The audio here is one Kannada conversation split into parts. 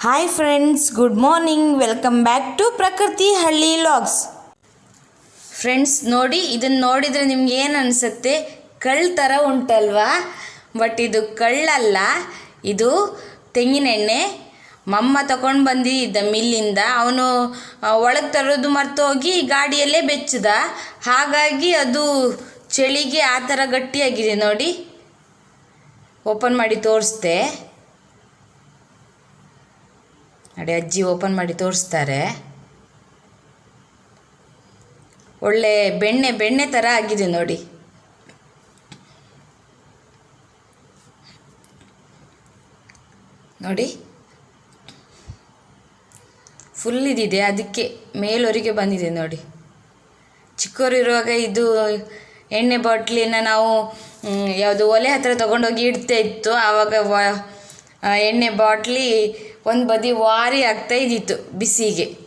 Hi friends good morning welcome back to Prakruti Halli logs friends ನೋಡಿ ಇದನ್ನು ನೋಡಿದರೆ ನಿಮ್ಗೆ ಏನು ಅನಿಸುತ್ತೆ? ಕಳ್ಳ ಥರ ಉಂಟಲ್ವಾ? ಬಟ್ ಇದು ಕಳ್ಳಲ್ಲ. ಇದು ತೆಂಗಿನೆಣ್ಣೆ. ಮಮ್ಮ ತಗೊಂಡು ಬಂದಿದ್ದ ಮಿಲ್ಲಿಂದ. ಅವನು ಒಳಗೆ ತರೋದು ಮರ್ತೋಗಿ ಗಾಡಿಯಲ್ಲೇ ಬೆಚ್ಚದ. ಹಾಗಾಗಿ ಅದು ಚಳಿಗೆ ಆ ಥರ ಗಟ್ಟಿಯಾಗಿದೆ ನೋಡಿ. ಓಪನ್ ಮಾಡಿ ತೋರಿಸ್ದೆ. ನೋಡಿ, ಅಜ್ಜಿ ಓಪನ್ ಮಾಡಿ ತೋರಿಸ್ತಾರೆ. ಒಳ್ಳೆ ಬೆಣ್ಣೆ ಬೆಣ್ಣೆ ಥರ ಆಗಿದೆ ನೋಡಿ. ನೋಡಿ. ಫುಲ್ ಇದಿದೆ, ಅದಕ್ಕೆ ಮೇಲೊರಿಗೆ ಬಂದಿದೆ ನೋಡಿ. ಚಿಕ್ಕವರಿರುವಾಗ ಇದು ಎಣ್ಣೆ ಬಾಟ್ಲಿನ ನಾವು ಯಾವುದು ಒಲೆ ಹತ್ರ ತಗೊಂಡೋಗಿ ಇಡ್ತಾ ಇತ್ತು. ಆವಾಗ ಎಣ್ಣೆ ಬಾಟ್ಲಿ ಒಂದು ಬದಿ ವಾರಿ ಆಗ್ತಾ ಇದ್ದಿತ್ತು ಬಿಸಿಗೆ.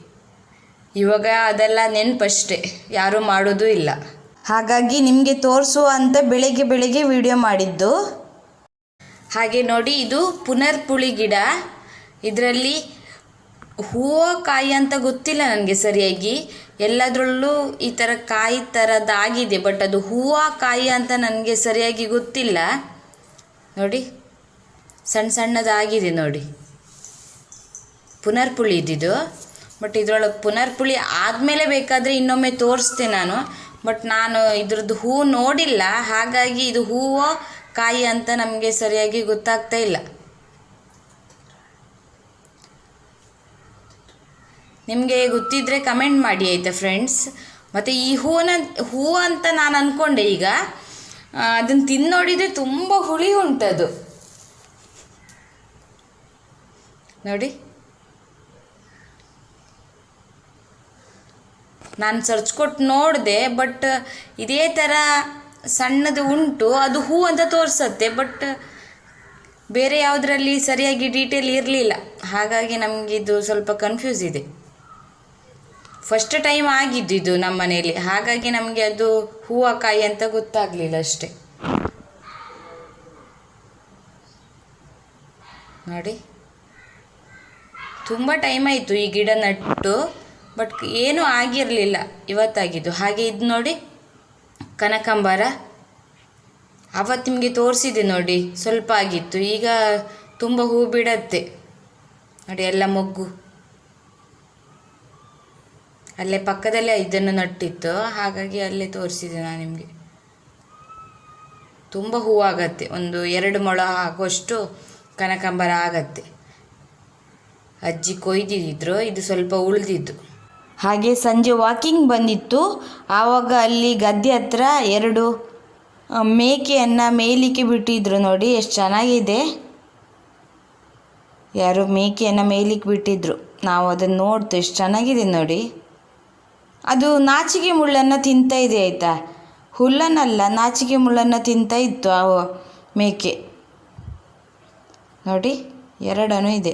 ಇವಾಗ ಅದೆಲ್ಲ ನೆನಪಷ್ಟೇ, ಯಾರೂ ಮಾಡೋದು ಇಲ್ಲ. ಹಾಗಾಗಿ ನಿಮಗೆ ತೋರಿಸುವ ಅಂತ ಬೆಳಿಗ್ಗೆ ಬೆಳಿಗ್ಗೆ ವಿಡಿಯೋ ಮಾಡಿದ್ದು. ಹಾಗೆ ನೋಡಿ, ಇದು ಪುನರ್ಪುಳಿ ಗಿಡ. ಇದರಲ್ಲಿ ಹೂವು ಕಾಯಿ ಅಂತ ಗೊತ್ತಿಲ್ಲ ನನಗೆ ಸರಿಯಾಗಿ. ಎಲ್ಲದರಲ್ಲೂ ಈ ಥರ ಕಾಯಿ ಥರದ್ದಾಗಿದೆ ಬಟ್ ಅದು ಹೂವು ಕಾಯಿ ಅಂತ ನನಗೆ ಸರಿಯಾಗಿ ಗೊತ್ತಿಲ್ಲ. ನೋಡಿ. ಸಣ್ಣ ಸಣ್ಣದಾಗಿದೆ ನೋಡಿ. ಪುನರ್ಪುಳಿ ಇದ್ದಿದ್ದು. ಬಟ್ ಇದ್ರೊಳಗೆ ಪುನರ್ಪುಳಿ ಆದಮೇಲೆ ಬೇಕಾದರೆ ಇನ್ನೊಮ್ಮೆ ತೋರಿಸ್ತೆ ನಾನು. ಬಟ್ ನಾನು ಇದ್ರದ್ದು ಹೂ ನೋಡಿಲ್ಲ. ಹಾಗಾಗಿ ಇದು ಹೂವು, ಕಾಯಿ ಅಂತ ನಮಗೆ ಸರಿಯಾಗಿ ಗೊತ್ತಾಗ್ತಾ ಇಲ್ಲ. ನಿಮಗೆ ಗೊತ್ತಿದ್ದರೆ ಕಮೆಂಟ್ ಮಾಡಿ ಆಯಿತಾ ಫ್ರೆಂಡ್ಸ್ ಮತ್ತು ಈ ಹೂವನ್ನ ಹೂ ಅಂತ ನಾನು ಅಂದ್ಕೊಂಡೆ ಈಗ. ಅದನ್ನು ತಿನ್ನೋಡಿದರೆ ನೋಡಿದರೆ ತುಂಬ ಹುಳಿ ಉಂಟದು. ನೋಡಿ. ನಾನು ಸರ್ಚ್ ಕೊಟ್ಟು ನೋಡಿದೆ ಬಟ್ ಇದೇ ಥರ ಸಣ್ಣದು ಉಂಟು. ಅದು ಹೂ ಅಂತ ತೋರಿಸತ್ತೆ ಬಟ್ ಬೇರೆ ಯಾವುದರಲ್ಲಿ ಸರಿಯಾಗಿ ಡೀಟೇಲ್ ಇರಲಿಲ್ಲ. ಹಾಗಾಗಿ ನಮಗೆ ಇದು ಸ್ವಲ್ಪ ಕನ್ಫ್ಯೂಸ್ ಇದೆ. ಫಸ್ಟ್ ಟೈಮ್ ಆಗಿದ್ದು ಇದು ನಮ್ಮ ಮನೆಯಲ್ಲಿ ಹಾಗಾಗಿ ನಮಗೆ ಅದು ಹೂವು ಕಾಯಿ ಅಂತ ಗೊತ್ತಾಗಲಿಲ್ಲ ಅಷ್ಟೆ. ನೋಡಿ. ತುಂಬ ಟೈಮ್ ಆಯಿತು ಈ ಗಿಡ ನಟ್ಟು ಬಟ್ ಏನೂ ಆಗಿರಲಿಲ್ಲ ಇವತ್ತಾಗಿದ್ದು. ಹಾಗೆ ಇದು ನೋಡಿ, ಕನಕಾಂಬರ. ಅವತ್ತು ನಿಮಗೆ ತೋರಿಸಿದೆ ನೋಡಿ, ಸ್ವಲ್ಪ ಆಗಿತ್ತು. ಈಗ ತುಂಬ ಹೂ ಬಿಡತ್ತೆ. ನೋಡಿ, ಎಲ್ಲ ಮೊಗ್ಗು. ಅಲ್ಲೇ ಪಕ್ಕದಲ್ಲೇ ಇದನ್ನು ನಟ್ಟಿತ್ತು. ಹಾಗಾಗಿ ಅಲ್ಲೇ ತೋರಿಸಿದೆ ನಾನು ನಿಮಗೆ. ತುಂಬ ಹೂವಾಗತ್ತೆ ಒಂದು ಎರಡು ಮೊಳ ಆಗುವಷ್ಟು ಕನಕಾಂಬರ ಆಗತ್ತೆ. ಅಜ್ಜಿ ಕೊಯ್ದಿದ್ರು ಇದು ಸ್ವಲ್ಪ ಉಳಿದಿದ್ದು. ಹಾಗೆ ಸಂಜೆ ವಾಕಿಂಗ್ ಬಂದಿತ್ತು. ಆವಾಗ ಅಲ್ಲಿ ಗದ್ದೆ ಹತ್ರ ಎರಡು ಮೇಕೆಯನ್ನು ಮೇಯಲಿಕ್ಕೆ ಬಿಟ್ಟಿದ್ರು ನೋಡಿ, ಎಷ್ಟು ಚೆನ್ನಾಗಿದೆ. ಯಾರು ಮೇಕೆಯನ್ನು ಮೇಯ್ಲಿಕ್ಕೆ ಬಿಟ್ಟಿದ್ರು. ನಾವು ಅದನ್ನು ನೋಡ್ತು, ಎಷ್ಟು ಚೆನ್ನಾಗಿದೆ ನೋಡಿ. ಅದು ನಾಚಿಕೆ ಮುಳ್ಳನ್ನು ತಿಂತಾ ಇದೆ ಆಯಿತಾ? ಹುಲ್ಲನ್ನಲ್ಲ ನಾಚಿಕೆ ಮುಳ್ಳನ್ನು ತಿಂತಾ ಇತ್ತು ಆ ಮೇಕೆ. ನೋಡಿ, ಎರಡನೂ ಇದೆ.